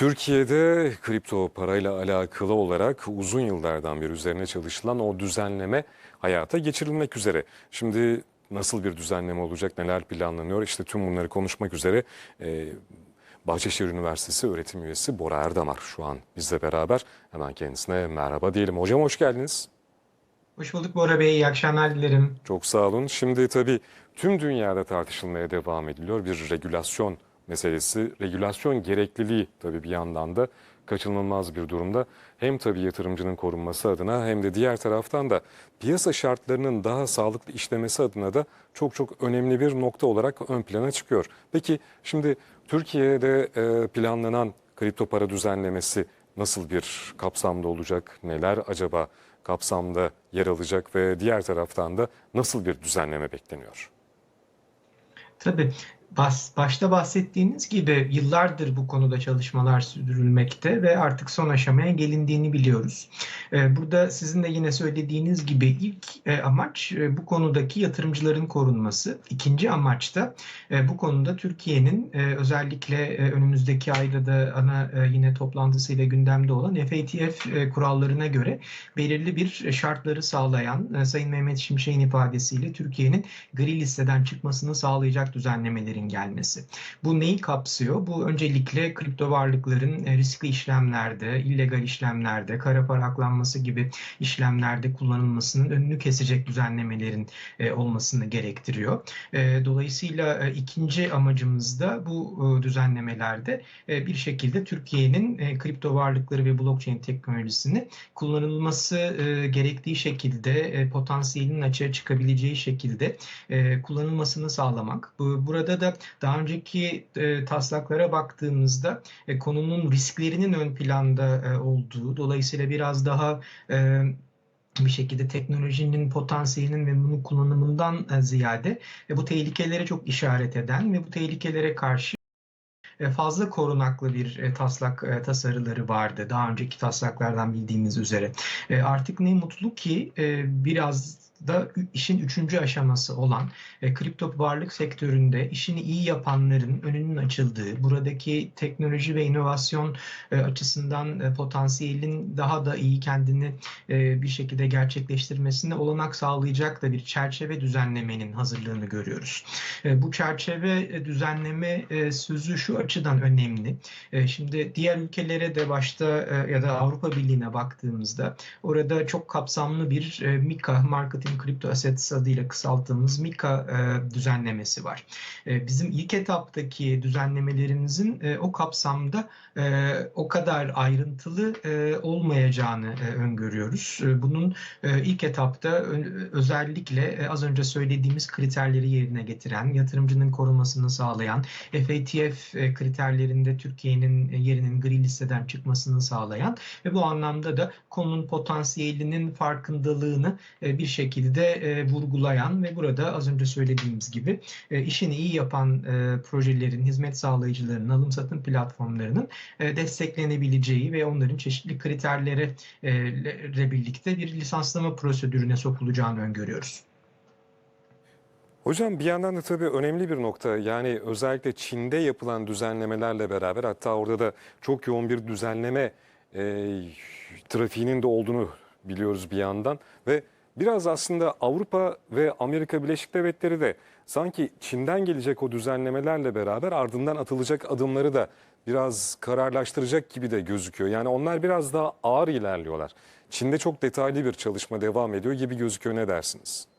Türkiye'de kripto parayla alakalı olarak uzun yıllardan beri üzerine çalışılan o düzenleme hayata geçirilmek üzere. Şimdi nasıl bir düzenleme olacak, neler planlanıyor? İşte tüm bunları konuşmak üzere e, Bahçeşehir Üniversitesi öğretim üyesi Bora Erdamar şu an bizle beraber. Hemen kendisine merhaba diyelim. Hocam hoş geldiniz. Hoş bulduk Bora Bey. İyi akşamlar dilerim. Çok sağ olun. Şimdi tabii tüm dünyada tartışılmaya devam ediliyor. Bir regülasyon meselesi, regülasyon gerekliliği tabii bir yandan da kaçınılmaz bir durumda. Hem tabii yatırımcının korunması adına hem de diğer taraftan da piyasa şartlarının daha sağlıklı işlemesi adına da çok çok önemli bir nokta olarak ön plana çıkıyor. Peki şimdi Türkiye'de e, planlanan kripto para düzenlemesi nasıl bir kapsamda olacak? Neler acaba kapsamda yer alacak ve diğer taraftan da nasıl bir düzenleme bekleniyor? Tabii bas, başta bahsettiğiniz gibi yıllardır bu konuda çalışmalar sürdürülmekte ve artık son aşamaya gelindiğini biliyoruz. Ee, Burada sizin de yine söylediğiniz gibi ilk e, amaç e, bu konudaki yatırımcıların korunması. İkinci amaç da e, bu konuda Türkiye'nin özellikle önümüzdeki ayda da ana yine toplantısıyla gündemde olan FATF kurallarına göre belirli bir şartları sağlayan Sayın Mehmet Şimşek'in ifadesiyle Türkiye'nin gri listeden çıkmasını sağlayacak düzenlemelerin gelmesi. Bu neyi kapsıyor? Bu öncelikle kripto varlıkların riskli işlemlerde, illegal işlemlerde, kara para aklanması gibi işlemlerde kullanılmasının önünü kesecek düzenlemelerin e, olmasını gerektiriyor. E, Dolayısıyla e, ikinci amacımız da bu e, düzenlemelerde bir şekilde Türkiye'nin kripto varlıkları ve blockchain teknolojisini kullanılması gerektiği şekilde potansiyelinin açığa çıkabileceği şekilde kullanılmasını sağlamak. Bu, burada da daha önceki taslaklara baktığımızda konunun risklerinin ön planda olduğu, dolayısıyla biraz daha e, bir şekilde teknolojinin potansiyelinin ve bunun kullanımından e, ziyade e, bu tehlikelere çok işaret eden ve bu tehlikelere karşı fazla korunaklı bir e, taslak e, tasarıları vardı. Daha önceki taslaklardan bildiğimiz üzere. E, Artık ne mutlu ki e, biraz da işin üçüncü aşaması olan e, kripto varlık sektöründe işini iyi yapanların önünün açıldığı, buradaki teknoloji ve inovasyon e, açısından e, potansiyelin daha da iyi kendini e, bir şekilde gerçekleştirmesine olanak sağlayacak da bir çerçeve düzenlemenin hazırlığını görüyoruz. E, bu çerçeve e, düzenleme e, sözü şu açıdan önemli. E, şimdi diğer ülkelere de başta e, ya da Avrupa Birliği'ne baktığımızda orada çok kapsamlı bir e, MiCA Marketing Crypto Assets adıyla kısalttığımız MiCA düzenlemesi var. Bizim ilk etaptaki düzenlemelerimizin o kapsamda o kadar ayrıntılı olmayacağını öngörüyoruz. Bunun ilk etapta özellikle az önce söylediğimiz kriterleri yerine getiren, yatırımcının korunmasını sağlayan, FATF kriterlerinde Türkiye'nin e, yerinin gri listeden çıkmasını sağlayan ve bu anlamda da konunun potansiyelinin farkındalığını e, bir şekilde e, vurgulayan ve burada az önce söylediğimiz gibi işini iyi yapan projelerin, hizmet sağlayıcılarının, alım satım platformlarının desteklenebileceği ve onların çeşitli kriterlere le- birlikte bir lisanslama prosedürüne sokulacağını öngörüyoruz. Hocam bir yandan da tabii önemli bir nokta yani özellikle Çin'de yapılan düzenlemelerle beraber hatta orada da çok yoğun bir düzenleme e, trafiğinin de olduğunu biliyoruz bir yandan ve biraz aslında Avrupa ve Amerika Birleşik Devletleri de sanki Çin'den gelecek o düzenlemelerle beraber ardından atılacak adımları da biraz kararlaştıracak gibi de gözüküyor. Yani onlar biraz daha ağır ilerliyorlar. Çin'de çok detaylı bir çalışma devam ediyor gibi gözüküyor ne dersiniz?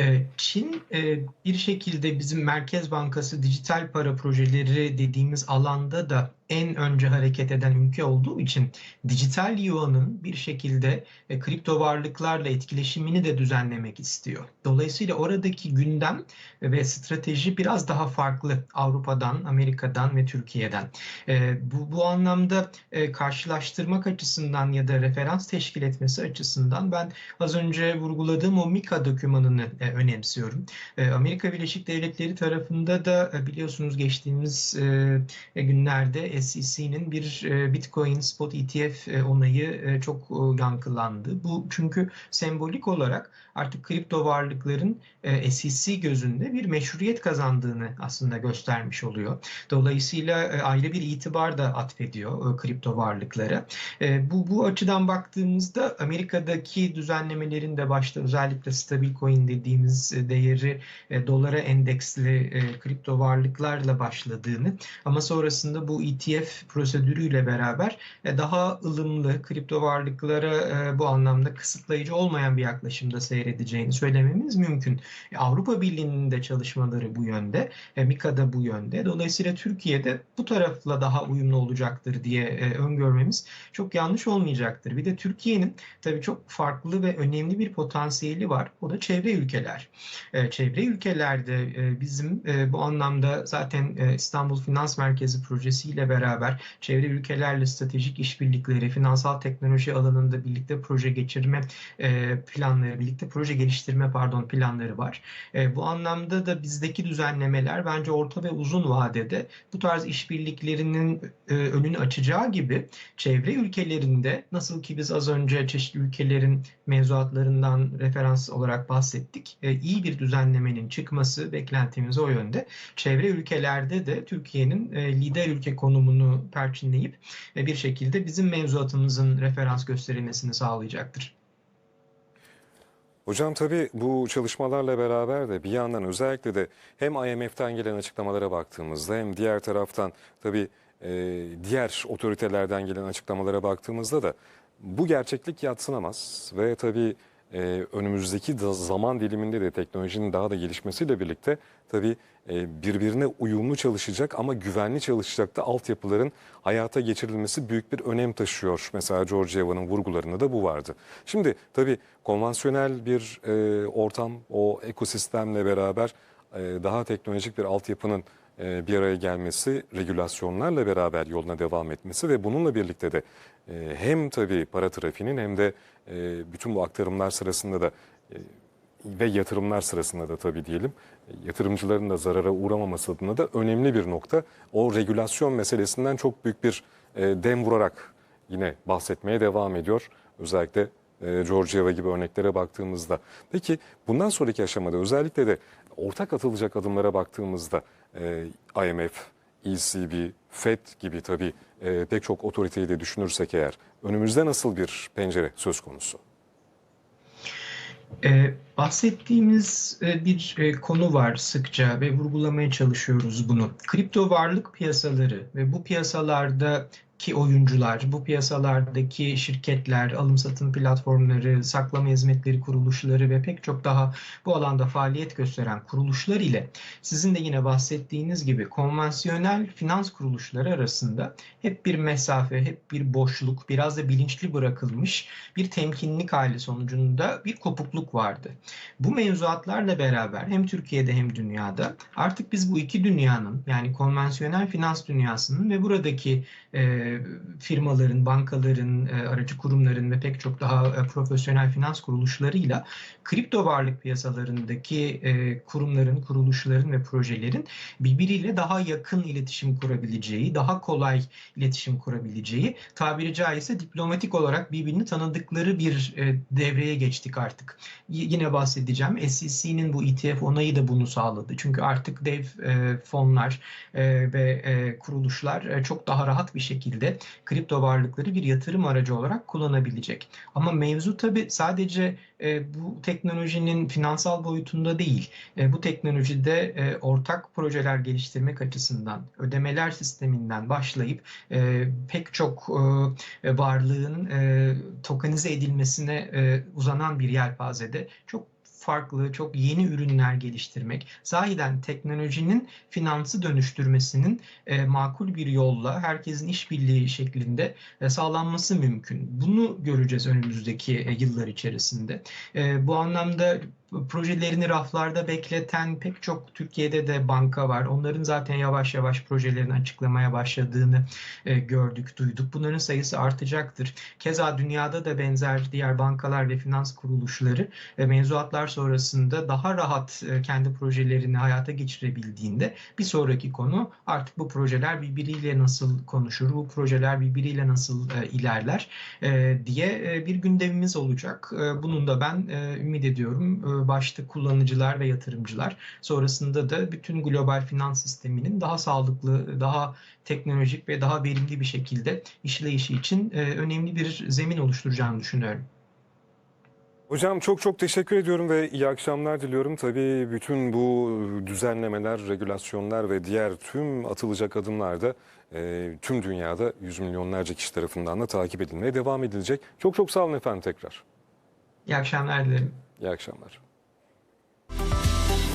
Ee, Çin e, bir şekilde bizim Merkez Bankası dijital para projeleri dediğimiz alanda da en önce hareket eden ülke olduğu için dijital yuanın bir şekilde e, kripto varlıklarla etkileşimini de düzenlemek istiyor. Dolayısıyla oradaki gündem ve strateji biraz daha farklı Avrupa'dan, Amerika'dan ve Türkiye'den. E, bu, bu anlamda e, karşılaştırmak açısından ya da referans teşkil etmesi açısından ben az önce vurguladığım o MiCA dokümanını e, önemsiyorum. E, Amerika Birleşik Devletleri tarafında da e, biliyorsunuz geçtiğimiz e, günlerde SEC'nin bir e, Bitcoin spot ETF e, onayı e, çok yankılandı. Bu çünkü sembolik olarak artık kripto varlıkların SEC gözünde bir meşruiyet kazandığını aslında göstermiş oluyor. Dolayısıyla ayrı bir itibar da atfediyor kripto varlıklara. Bu bu açıdan baktığımızda Amerika'daki düzenlemelerin de başta özellikle stabil coin dediğimiz değeri dolara endeksli kripto varlıklarla başladığını ama sonrasında bu ETF prosedürüyle beraber e, daha ılımlı kripto varlıklara e, bu anlamda kısıtlayıcı olmayan bir yaklaşımda seyredeceğini söylememiz mümkün. E, Avrupa Birliği'nin de çalışmaları bu yönde, MİKA'da bu yönde. Dolayısıyla Türkiye'de bu tarafla daha uyumlu olacaktır diye öngörmemiz çok yanlış olmayacaktır. Bir de Türkiye'nin tabii çok farklı ve önemli bir potansiyeli var. O da çevre ülkeler. Çevre ülkelerde bizim bu anlamda zaten İstanbul Finans Merkezi projesiyle beraber çevre ülkelerle stratejik işbirlikleri, finansal teknoloji alanında birlikte proje geçirme e, planları, birlikte proje geliştirme pardon planları var. E, Bu anlamda da bizdeki düzenlemeler bence orta ve uzun vadede bu tarz işbirliklerinin e, önünü açacağı gibi çevre ülkelerinde nasıl ki biz az önce çeşitli ülkelerin mevzuatlarından referans olarak bahsettik. E, iyi bir düzenlemenin çıkması beklentimiz o yönde. Çevre ülkelerde de Türkiye'nin e, lider ülke konumunu perçinleyip e, bir şekilde bizim mevzuatımızın referans gösterilmesini sağlayacaktır. Hocam tabii bu çalışmalarla beraber de bir yandan özellikle de hem IMF'den gelen açıklamalara baktığımızda hem diğer taraftan tabii e, diğer otoritelerden gelen açıklamalara baktığımızda da bu gerçeklik yatsınamaz ve tabii e, önümüzdeki zaman diliminde de teknolojinin daha da gelişmesiyle birlikte tabii e, birbirine uyumlu çalışacak ama güvenli çalışacak da altyapıların hayata geçirilmesi büyük bir önem taşıyor. Mesela Georgieva'nın vurgularında da bu vardı. Şimdi tabii konvansiyonel bir e, ortam, o ekosistemle beraber e, daha teknolojik bir altyapının bir araya gelmesi, regülasyonlarla beraber yoluna devam etmesi ve bununla birlikte de e, hem tabii para trafiğinin hem de e, bütün bu aktarımlar sırasında da e, ve yatırımlar sırasında da tabii diyelim yatırımcıların da zarara uğramaması adına da önemli bir nokta. O regülasyon meselesinden çok büyük bir e, dem vurarak yine bahsetmeye devam ediyor. Özellikle e, Georgieva gibi örneklere baktığımızda. Peki bundan sonraki aşamada özellikle de ortak atılacak adımlara baktığımızda e, IMF, ECB, FED gibi tabii e, pek çok otoriteyi de düşünürsek eğer önümüzde nasıl bir pencere söz konusu? Ee, bahsettiğimiz e, bir konu var sıkça ve vurgulamaya çalışıyoruz bunu. Kripto varlık piyasaları ve bu piyasalardaki oyuncular, bu piyasalardaki şirketler, alım satım platformları, saklama hizmetleri kuruluşları ve pek çok daha bu alanda faaliyet gösteren kuruluşlar ile sizin de yine bahsettiğiniz gibi konvansiyonel finans kuruluşları arasında hep bir mesafe, hep bir boşluk, biraz da bilinçli bırakılmış bir temkinlik hali sonucunda bir kopukluk vardı. Bu mevzuatlarla beraber hem Türkiye'de hem dünyada artık biz bu iki dünyanın yani konvansiyonel finans dünyasının ve buradaki e, firmaların, bankaların, e, aracı kurumların ve pek çok daha e, profesyonel finans kuruluşlarıyla kripto varlık piyasalarındaki e, kurumların, kuruluşların ve projelerin birbiriyle daha yakın iletişim kurabileceği, daha kolay iletişim kurabileceği, tabiri caizse diplomatik olarak birbirini tanıdıkları bir e, devreye geçtik artık. Y- yine bahsedeceğim. SEC'nin bu ETF onayı da bunu sağladı. Çünkü artık dev e, fonlar e, ve e, kuruluşlar e, çok daha rahat bir şekilde kripto varlıkları bir yatırım aracı olarak kullanabilecek. Ama mevzu tabii sadece e, bu teknolojinin finansal boyutunda değil. E, bu teknolojide e, ortak projeler geliştirmek açısından ödemeler sisteminden başlayıp e, pek çok e, varlığın e, tokenize edilmesine e, uzanan bir yelpazede çok farklı, çok yeni ürünler geliştirmek, sahiden teknolojinin finansı dönüştürmesinin e, makul bir yolla herkesin işbirliği şeklinde e, sağlanması mümkün. Bunu göreceğiz önümüzdeki e, yıllar içerisinde. E, bu anlamda projelerini raflarda bekleten pek çok Türkiye'de de banka var. Onların zaten yavaş yavaş projelerini açıklamaya başladığını e, gördük, duyduk. Bunların sayısı artacaktır. Keza dünyada da benzer diğer bankalar ve finans kuruluşları e, mevzuatlar sonrasında daha rahat e, kendi projelerini hayata geçirebildiğinde bir sonraki konu artık bu projeler birbiriyle nasıl konuşur, bu projeler birbiriyle nasıl e, ilerler e, diye e, bir gündemimiz olacak. E, bunun da ben e, ümit ediyorum e, başta kullanıcılar ve yatırımcılar sonrasında da bütün global finans sisteminin daha sağlıklı, daha teknolojik ve daha verimli bir şekilde işleyişi için e, önemli bir zemin oluşturacağını düşünüyorum. Hocam çok çok teşekkür ediyorum ve iyi akşamlar diliyorum. Tabii bütün bu düzenlemeler, regülasyonlar ve diğer tüm atılacak adımlar da e, tüm dünyada yüz milyonlarca kişi tarafından da takip edilmeye devam edilecek. Çok çok sağ olun efendim tekrar. İyi akşamlar dilerim. İyi akşamlar.